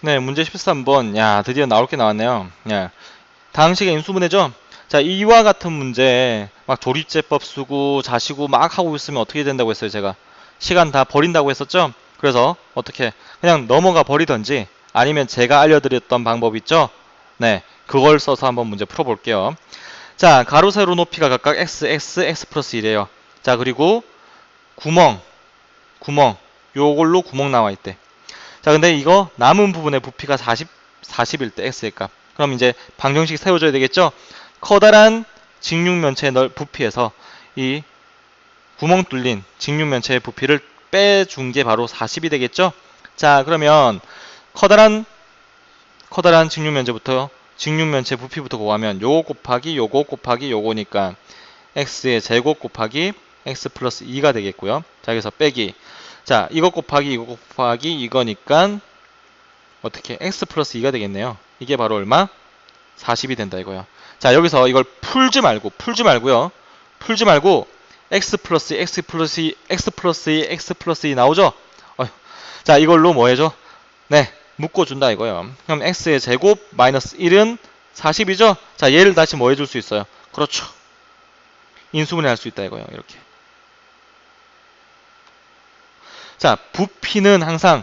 네, 문제 13번. 야, 드디어 나올 게 나왔네요. 야, 다항식의 인수분해죠? 자, 이와 같은 문제, 막 조립제법 쓰고 자시고 막 하고 있으면 어떻게 된다고 했어요, 제가? 시간 다 버린다고 했었죠? 그래서 어떻게, 그냥 넘어가 버리던지, 아니면 제가 알려드렸던 방법 있죠? 네, 그걸 써서 한번 문제 풀어볼게요. 자, 가로, 세로 높이가 각각 x, x, x 플러스 1이에요. 자, 그리고 구멍, 구멍, 요걸로 구멍 나와 있대. 자, 근데 이거 남은 부분의 부피가 40, 40일 때 값. 그럼 이제 방정식 세워줘야 되겠죠? 커다란 직육면체의 넓 부피에서 이 구멍 뚫린 직육면체의 부피를 빼준 게 바로 40이 되겠죠? 자, 그러면 커다란 커다란 직육면체부터 직육면체 부피부터 구하면 요거 곱하기 요거 곱하기 요거니까 x의 제곱 곱하기 x 플러스 2가 되겠고요. 자, 여기서 빼기. 자, 이거 곱하기 이거 곱하기 이거니까 어떻게 x 플러스 2가 되겠네요. 이게 바로 얼마? 40이 된다 이거요. 자, 여기서 이걸 풀지 말고 풀지 말고요. 풀지 말고 x 플러스 x 플러스 2, x 플러스 2, x 플러스 2 나오죠? 어휴. 자, 이걸로 뭐 해줘? 네, 묶어준다 이거요. 그럼 x의 제곱 마이너스 1은 40이죠? 자, 얘를 다시 뭐 해줄 수 있어요? 그렇죠. 인수분해 할 수 있다 이거요. 이렇게. 자, 부피는 항상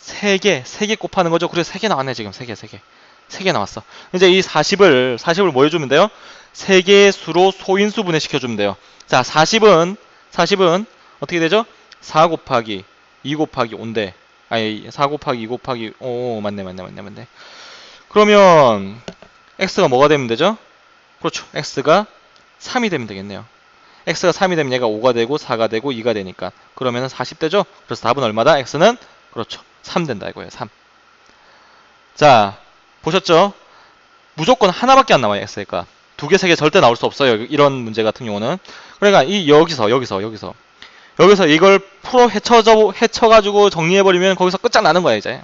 3개, 3개 곱하는 거죠. 그래서 3개 나왔네, 지금. 3개, 3개. 3개 나왔어. 이제 이 40을, 40을 뭐 해주면 돼요? 3개의 수로 소인수 분해시켜주면 돼요. 자, 40은, 40은 어떻게 되죠? 4 곱하기 2 곱하기 5인데, 아니, 4 곱하기 2 곱하기, 오, 맞네, 맞네, 맞네, 맞네. 그러면, x가 뭐가 되면 되죠? 그렇죠. x가 3이 되면 되겠네요. X가 3이 되면 얘가 5가 되고 4가 되고 2가 되니까 그러면은 40되죠? 그래서 답은 얼마다? x는 그렇죠. 3 된다 이거예요. 3. 자, 보셨죠? 무조건 하나밖에 안 나와요, 값. 두 개, 세 개 절대 나올 수 없어요. 이런 문제 같은 경우는. 그러니까 이 여기서 여기서 여기서 여기서 이걸 풀어 헤쳐져 헤쳐 가지고 정리해 버리면 거기서 끝장나는 거야, 이제.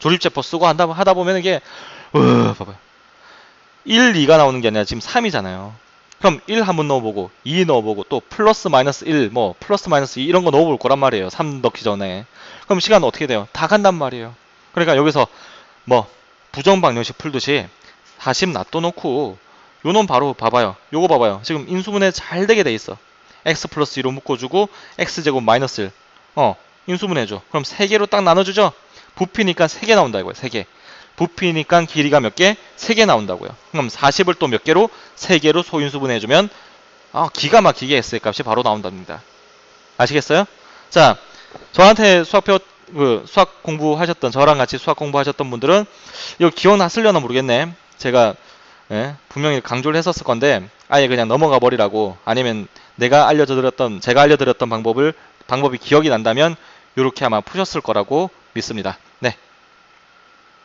조립제법 쓰고 한다 하다 보면 이게 으, 봐봐요. 1, 2가 나오는 게 아니라 지금 3이잖아요. 그럼 1 한번 넣어보고 2 넣어보고 또 플러스 마이너스 1, 뭐 플러스 마이너스 2 이런 거 넣어볼 거란 말이에요. 3 넣기 전에. 그럼 시간 어떻게 돼요? 다 간단 말이에요. 그러니까 여기서 뭐 부정 방정식 풀듯이 40 놔둬놓고 요놈 바로 봐봐요. 요거 봐봐요. 지금 인수분해 잘 되게 돼 있어. x 플러스 2로 묶어주고 x제곱 마이너스 1. 어 인수분해줘. 그럼 3개로 딱 나눠주죠? 부피니까 3개 나온다 이거예요. 3개. 부피니까 길이가 몇 개? 3개 나온다고요. 그럼 40을 또 몇 개로? 3개로 소인수분 해주면 아, 기가 막히게 S의 값이 바로 나온답니다. 아시겠어요? 자, 저한테 수학표 그 수학 공부하셨던 저랑 같이 수학 공부하셨던 분들은 이거 기억났으려나 모르겠네. 제가 예, 분명히 강조를 했었을 건데 아예 그냥 넘어가 버리라고 아니면 내가 알려드렸던 제가 알려드렸던 방법을 방법이 기억이 난다면 이렇게 아마 푸셨을 거라고 믿습니다. 네,